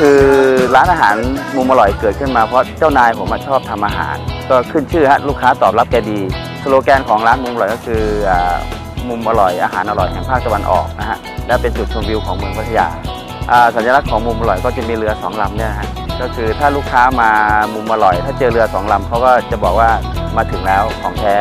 คือร้านอาหารมุมอร่อยเกิดขึ้นมาเพราะเจ้านายผมชอบทำอาหาร ก็ขึ้นชื่อฮะลูกค้าตอบรับแกดี สโลแกนของร้านมุมอร่อยก็คืออ่ามุมอร่อยอาหารอร่อยแห่งภาคตะวันออกนะฮะและเป็นจุดชมวิวของเมืองพัทยาอ่าสัญลักษณ์ของมุมอร่อยก็จะมีเรือสองลำเนี่ยฮะก็คือถ้าลูกค้ามามุมอร่อย ถ้าเจอเรือสองลำเขาก็จะบอกว่ามาถึงแล้วของแท้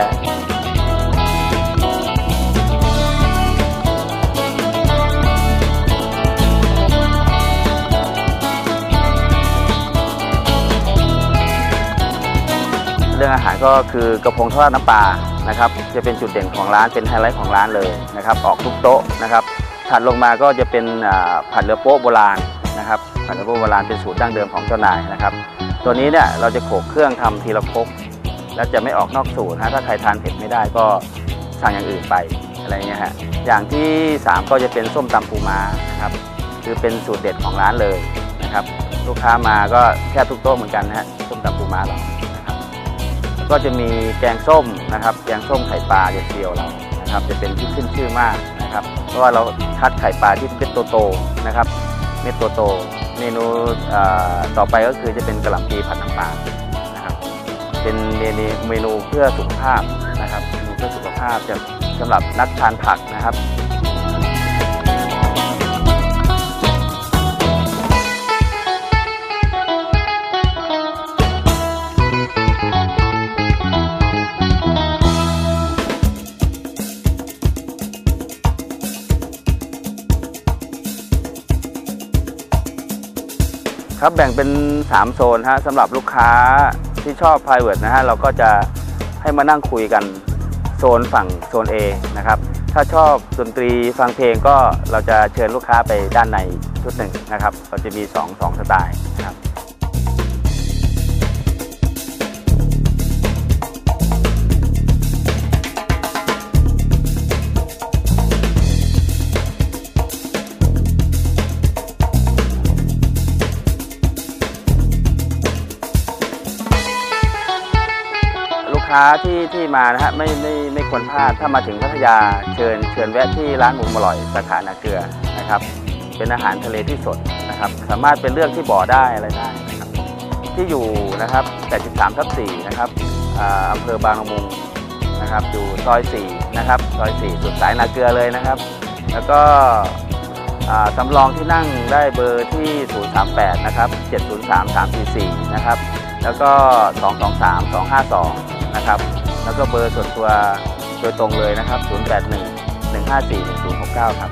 เรื่องอาหารก็คือกระพงทอดน้ำปลานะครับจะเป็นจุดเด่นของร้านเป็นไฮไลท์ของร้านเลยนะครับออกทุกโต๊ะนะครับถัดลงมาก็จะเป็นผัดเรือโป๊ะโบราณนะครับผัดเรือโป๊ะโบราณเป็นสูตรดั้งเดิมของเจ้านายนะครับตัวนี้เนี่ยเราจะโขลกเครื่องทำทีละครกแล้วจะไม่ออกนอกสูตรนะถ้าใครทานเผ็ดไม่ได้ก็สั่งอย่างอื่นไปอะไรเงี้ยฮะอย่างที่ 3 ก็จะเป็นส้มตำปูม้านะครับคือเป็นสูตรเด็ดของร้านเลยนะครับลูกค้ามาก็แค่ทุกโต๊ะเหมือนกันนะฮะส้มตำปูม้าเรา ก็จะมีแกงส้มนะครับ แกงส้มไข่ปลาเด็ดเดียวเรานะครับ จะเป็นที่ขึ้นชื่อมากนะครับ เพราะว่าเราคัดไข่ปลาที่เป็นโตๆนะครับ เม็ดโตๆเมนูต่อไปก็คือจะเป็นกระหล่ำปีผัดน้ำปลานะครับ เป็นเมนูเมนูเพื่อสุขภาพนะครับเมนูเพื่อสุขภาพจะสำหรับนักทานผักนะครับ ครับแบ่งเป็น 3 โซนฮะสำหรับลูกค้าที่ชอบ private นะฮะเราก็จะให้มานั่งคุยกันโซนฝั่งโซน A นะครับถ้าชอบดนตรีฟังเพลงก็เราจะเชิญลูกค้าไปด้านในชุดหนึ่งนะครับเราจะมี 2 2 สไตล์นะครับ ค้าที่ที่มานะฮะไม่ไม่ไม่ควรพลาดถ้ามาถึงพัทยาเชิญเชิญแวะที่ร้านมุมอร่อยสาขานาเกลือนะครับ เป็นอาหารทะเลที่สดนะครับ สามารถเป็นเรื่องที่บ่อได้อะไรได้นะครับที่อยู่นะครับ 83ทับ4นะครับอ่าอำเภอบางละมุงนะครับอยู่ซอย4นะครับซอย4สุดสายนาเกลือเลยนะครับ แล้วก็อ่าสำรองที่นั่งได้เบอร์ที่ 038 นะครับ 703 344 นะครับ แล้วก็ 223 252 นะครับ แล้วก็เบอร์ส่วนตัวโดยตรงเลยนะครับ 081 154 1069 ครับ